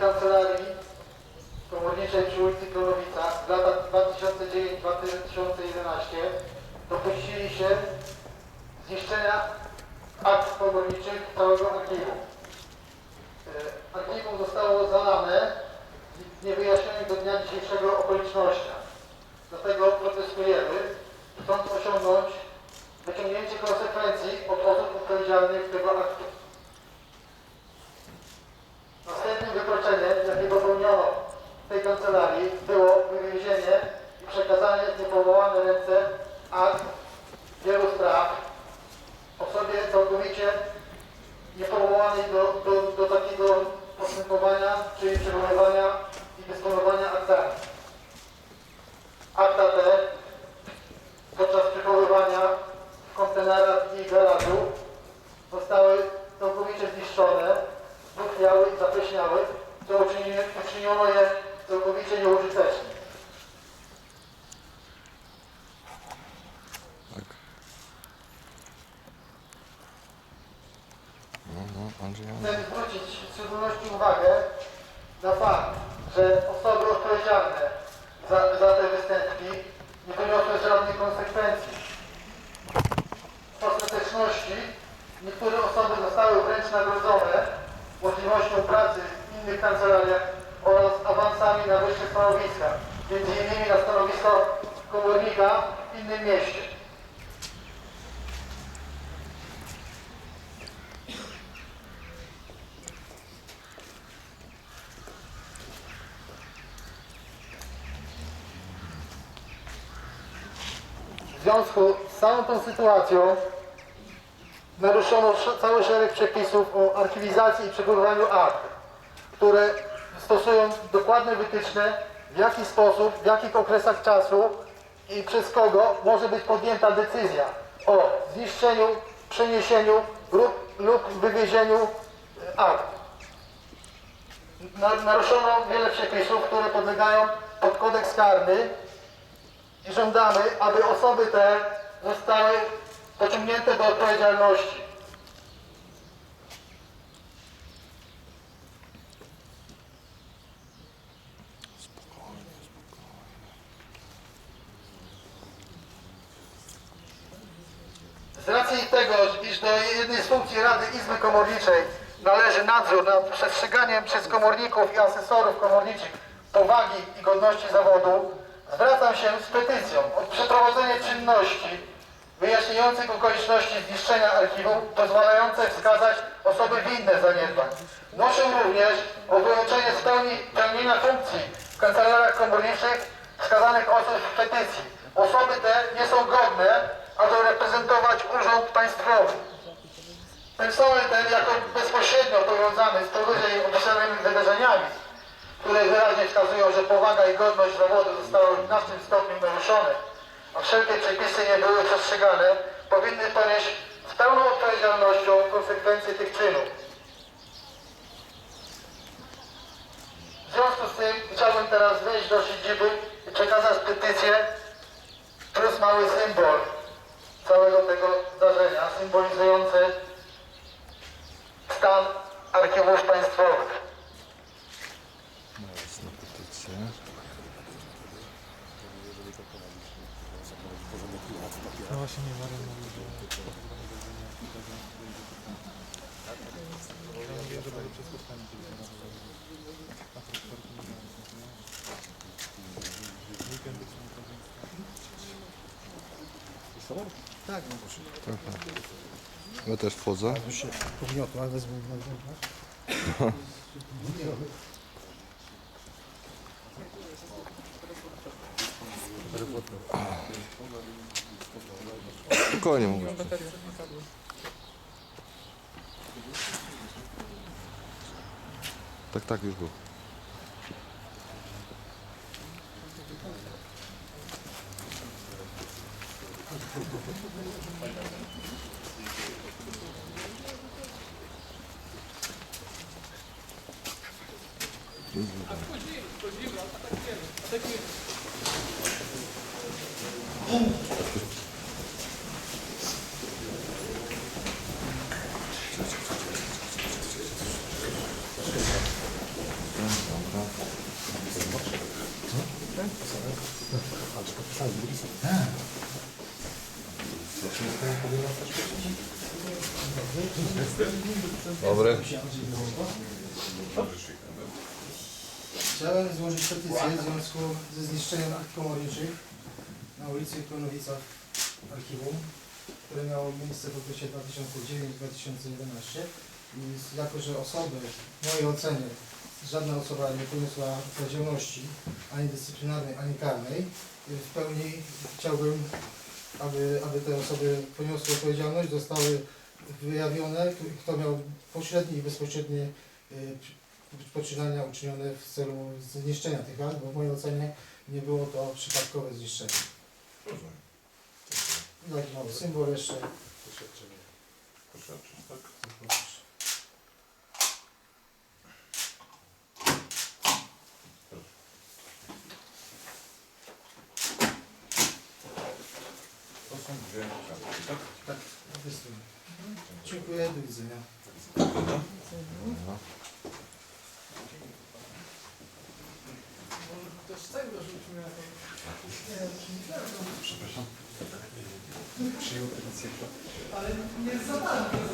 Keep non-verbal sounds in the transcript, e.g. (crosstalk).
kancelarii komorniczej przy ulicy Królowica w latach 2009-2011 dopuścili się zniszczenia akt komorniczych całego archiwum. E, Archiwum zostało zalane w niewyjaśnionych do dnia dzisiejszego okolicznościach. Dlatego protestujemy, chcąc osiągnąć wyciągnięcie konsekwencji od osób odpowiedzialnych tego aktu. Do, do, do takiego postępowania, czyli przechowywania Chcę zwrócić w szczególności uwagę na fakt, że osoby odpowiedzialne za, za te występki nie poniosły żadnych konsekwencji. W ostateczności niektóre osoby zostały wręcz nagrodzone możliwością pracy w innych kancelariach oraz awansami na wyższe stanowiska, między innymi na stanowisko komornika w innym mieście. Związku z całą tą sytuacją naruszono sz- cały szereg przepisów o archiwizacji i przechowywaniu akt, które stosują dokładne wytyczne, w jaki sposób, w jakich okresach czasu i przez kogo może być podjęta decyzja o zniszczeniu, przeniesieniu lub, lub wywiezieniu e, akt. Na, naruszono wiele przepisów, które podlegają pod kodeks karny, i żądamy, aby osoby te zostały pociągnięte do odpowiedzialności. Z racji tego, iż do jednej z funkcji Rady Izby Komorniczej należy nadzór nad przestrzeganiem przez komorników i asesorów komorniczych powagi i godności zawodu, zwracam się z petycją o przeprowadzenie czynności wyjaśniających okoliczności zniszczenia archiwum, pozwalające wskazać osoby winne zaniedbań. Wnoszę również o wyłączenie z pełni pełnienia funkcji w kancelariach komorniczych wskazanych osób w petycji. Osoby te nie są godne, aby reprezentować urząd państwowy. Personel ten jako bezpośrednio powiązany z powyżej opisanymi wydarzeniami, które wyraźnie wskazują, że powaga i godność zawodu zostały w znacznym stopniu naruszone, a wszelkie przepisy nie były przestrzegane, powinny ponieść z pełną odpowiedzialnością konsekwencje tych czynów. W związku z tym chciałbym teraz wejść do siedziby i przekazać petycję plus mały symbol całego tego zdarzenia, symbolizujący No właśnie nie Marian mówił, że... Ja mówię, że będzie przez spotkanie kiedyś A transportu nie ma. Weekendy są to Tak, no proszę. Ja też wchodzę. Już się pogniotła, wezmę (laughs) Ніколи не можу. Так, так, вижу. Отходи, отходи, а так нет, а так нет. Dobry. Chciałem złożyć petycję w związku ze zniszczeniem akt komorniczych na ulicy Klonowica w archiwum, które miało miejsce w okresie 2009-2011. I jako, że osoby, w mojej ocenie, żadna osoba nie poniosła odpowiedzialności ani dyscyplinarnej, ani karnej, w pełni chciałbym, aby, aby te osoby poniosły odpowiedzialność, zostały wyjawione, kto miał pośrednie i bezpośrednie y, poczynania uczynione w celu zniszczenia tych akt, bo w mojej ocenie nie było to przypadkowe zniszczenie. Taki mały symbol jeszcze. Tak? To są dwie kartki, tak? Tak. Dziękuję, do widzenia. Ale nie zadałem tego